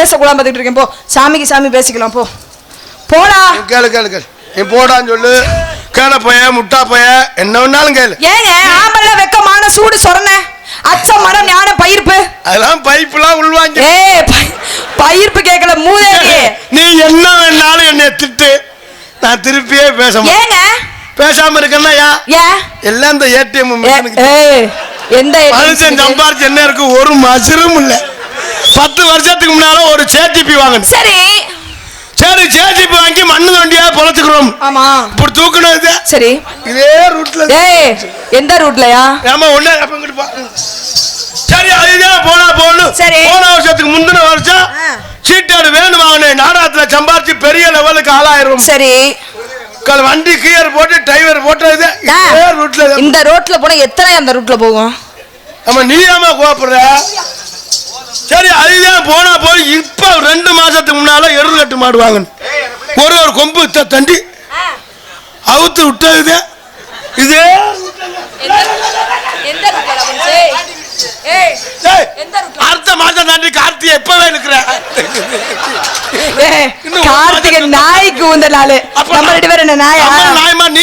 பேசக்கூடாம பார்த்துட்டு இருக்கேன். போ. சாமிக்கு சாமி பேசிக்கலாம் போ. போடா. கேளு கேளு கேளு. நீ போடான்னு சொல்லு. கேள பைய முட்டா பைய என்ன வேணாலும் கேளு. ஏங்க ஆம்பளை வெக்கமான சூடு சொரண. அச்சம் மரம் ஞான பயிர்ப்பு. அதெல்லாம் பைப்புலாம் உள்வாங்க ஏ பயிர்ப்பு கேட்கல மூதேவி. நீ என்ன வேணாலும் என்னை திட்டு. நான் திருப்பியே பேச ஏங்க? பேசாம இருக்கேன்னா ஏன் எல்லாம் இந்த ஏடிஎம் ஏ- எந்த மனுஷன் சம்பாரிச்சு என்ன இருக்கு? ஒரு மசரும் இல்ல. பத்து வருஷத்துக்கு முன்னால ஒரு சேடிபி வாங்கணும் சரி. சரி சேடிபி வாங்கி மண்ணு வண்டியா பொழைச்சுக்கிறோம். ஆமா. இப்படி தூக்கணும் இது? சரி. இதே ரூட்ல ஏய் எந்த ரூட்லயா ஏமா ஒண்ணே அப்ப இங்கிட்டு. சரி அதுதான் போனா போகணும் சரி. போன வருஷத்துக்கு முந்தின வருஷம். சீட்டாடு வேணும் வாங்கினேன். நாடகத்துல சம்பாரிச்சு பெரிய லெவலுக்கு ஆளாயிரும் சரி. வண்டி கியர் போட்டு டிரைவர் இதே. ரூட்ல. இந்த ரோட்ல போனா எத்தனை அந்த ரூட்ல போகும்? நம்ம நீ ஏமா கோபப்படுற சரி அதுதான் போனா போய் இப்ப ரெண்டு மாசத்துக்கு முன்னால எருது கட்டு மாடு வாங்கணும். ஒரு ஒரு கொம்பு தண்டி. அவுத்து விட்டது இதே. அடுத்த மாசம் தாண்டி கார்த்திகை எப்பவே இருக்கிற ஏய், இன்னும் ஒரு கார்த்திகை மாசம் நாய்க்கு உந்த நாளு நம்ம ரெண்டு பேரும் என்ன நாயா? நாயமா நீ